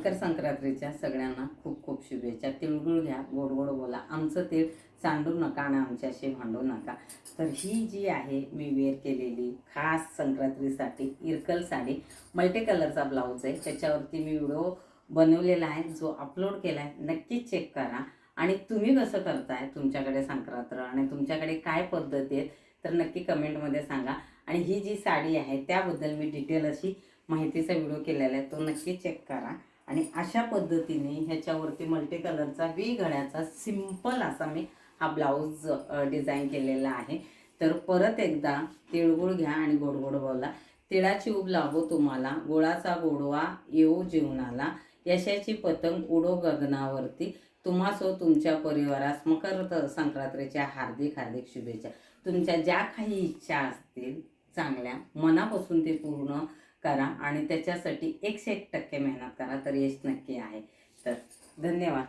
मकर संक्रांतीच्या सगळ्यांना खूप खूप शुभेच्छा. तिळगुळ घ्या गोड गोड बोला. आमचं तीळ सांडू नका आणि आमच्याशी भांडू नका. तर ही जी आहे मी वेअर केलेली खास संक्रांतीसाठी इरकल साडी मल्टी कलरचा ब्लाऊज आहे. त्याच्यावरती मी व्हिडिओ बनवलेला आहे. जो अपलोड केला आहे नक्कीच चेक करा. आणि तुम्ही कसं करताय तुमच्याकडे संक्रांत आणि तुमच्याकडे काय पद्धती आहेत तर नक्की कमेंटमध्ये सांगा. आणि ही जी साडी आहे त्याबद्दल मी डिटेल अशी माहितीचा व्हिडिओ केलेला आहे तो नक्की चेक करा. आणि अशा पद्धतीने ह्याच्यावरती मल्टी कलरचा वी गळ्याचा सिंपल असा मी हा ब्लाऊज डिझाईन केलेला आहे. तर परत एकदा तिळगुळ घ्या आणि गोड गोड बोला. तिळाची उब लागो तुम्हाला गोळाचा गोडवा येऊ जीवनाला. यशाची पतंग उडो गगनावरती. तुम्हासो तुमच्या परिवारास मकर संक्रांतीच्या हार्दिक हार्दिक शुभेच्छा. तुमच्या ज्या काही इच्छा असतील चांगल्या मनापासून ते पूर्ण करा आणि त्याच्यासाठी एकशे एक टक्के मेहनत करा तर यश नक्की आहे. तर धन्यवाद.